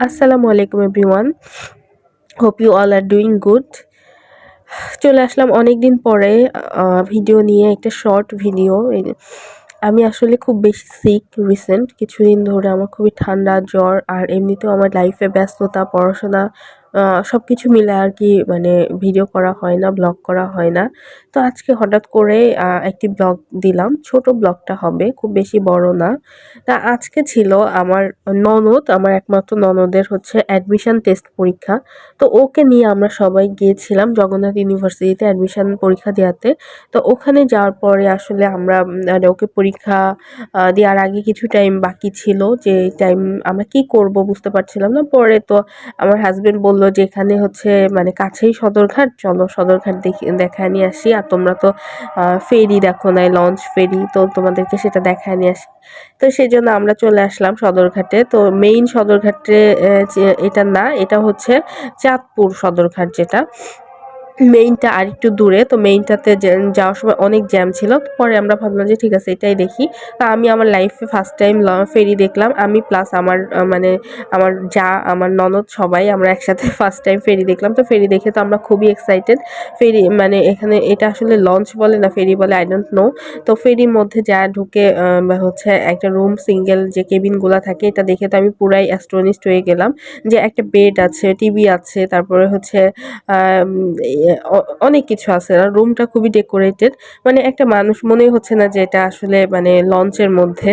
আসসালামু আলাইকুম everyone hope you all are doing good চলে আসলাম অনেক দিন পরে ভিডিও নিয়ে একটা শর্ট ভিডিও আমি আসলে খুব বেশি সিক রিসেন্ট কিছুদিন ধরে আমার খুবই ঠান্ডা, জ্বর, আর এমনিতেও আমার লাইফে ব্যস্ততা, পড়াশোনা সব কিছু মিলে আর কি মানে ভিডিও করা হয় না ব্লগ করা হয় না। তো আজকে হঠাৎ করে একটি ব্লগ দিলাম। ছোট ব্লগটা হবে, খুব বেশি বড় না। তা আজকে ছিল আমার ননদ, আমার একমাত্র ননদের হচ্ছে অ্যাডমিশন টেস্ট পরীক্ষা। তো ওকে নিয়ে আমরা সবাই গিয়েছিলাম জগন্নাথ ইউনিভার্সিটিতে অ্যাডমিশন পরীক্ষা দেওয়াতে। তো ওখানে যাওয়ার পরে আসলে আমরা মানে ওকে পরীক্ষা দেওয়ার আগে কিছু টাইম বাকি ছিল। যে টাইম আমরা কি করব বুঝতে পারছিলাম না। পরে তো আমার হাজব্যান্ড বলল যে এখানে হচ্ছে মানে কাছেই সদরঘাট, চলো সদরঘাট দেখে, দেখায় নিয়ে আসি। আর তোমরা তো ফেরি দেখো নাই, লঞ্চ ফেরি, তো তোমাদেরকে সেটা দেখায় নিয়ে আসি। তো সেই জন্য আমরা চলে আসলাম সদরঘাটে। তো মেইন সদরঘাটে এটা না, এটা হচ্ছে চাঁদপুর সদরঘাট যেটা। মেইনটা আর একটু দূরে, তো মেইনটাতে যাওয়ার সময় অনেক জ্যাম ছিল পরে আমরা ভাবলাম যে ঠিক আছে, এটাই দেখি। তা আমি আমার লাইফে ফার্স্ট টাইম ফেরি দেখলাম। আমি প্লাস আমার মানে আমার যা, আমার ননদ সবাই আমরা একসাথে ফার্স্ট টাইম ফেরি দেখলাম। তো ফেরি দেখে তো আমরা খুবই এক্সাইটেড ফেরি মানে এখানে এটা আসলে লঞ্চ বলে না, ফেরি বলে আই ডোন্ট নো তো ফেরির মধ্যে যা ঢুকে হচ্ছে একটা রুম সিঙ্গেল যে কেবিনগুলো থাকে, এটা দেখে তো আমি পুরাই অ্যাস্ট্রনিস্ট হয়ে গেলাম। যে একটা বেড আছে টিভি আছে, তারপরে হচ্ছে অনেক কিছু আছে। আর রুমটা খুবই ডেকোরেটেড মানে একটা মানুষ মনেই হচ্ছে না যে এটা আসলে মানে লঞ্চের মধ্যে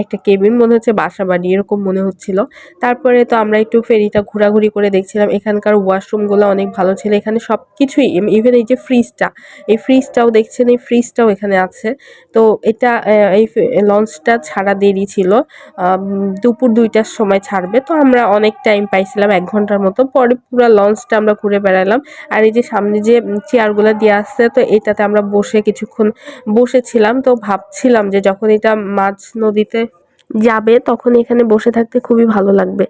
একটা কেবিন মনে হচ্ছে বাসা বাড়ি, এরকম মনে হচ্ছিল। তারপরে তো আমরা একটু ফেরিটা ঘোরাঘুরি করে দেখছিলাম, এখানকার ওয়াশরুমগুলো অনেক ভালো ছিল। এখানে সব কিছুই ইভেন এই যে ফ্রিজটা এই ফ্রিজটাও দেখছেন, এই ফ্রিজটাও এখানে আছে। তো এটা এই লঞ্চটা ছাড়া দেরি ছিল। দুপুর দুইটার সময় ছাড়বে। তো আমরা অনেক টাইম পাইছিলাম, এক ঘণ্টার মতো। পরে পুরো লঞ্চটা আমরা ঘুরে বেড়ালাম। আর এই যে সামনে যে চেয়ারগুলো দিয়ে আসছে তো এটাতে আমরা বসে কিছুক্ষণ বসেছিলাম। তো ভাবছিলাম যে যখন এটা মাছ নদীতে যাবে, তখন এখানে বসে থাকতে খুবই ভালো লাগবে।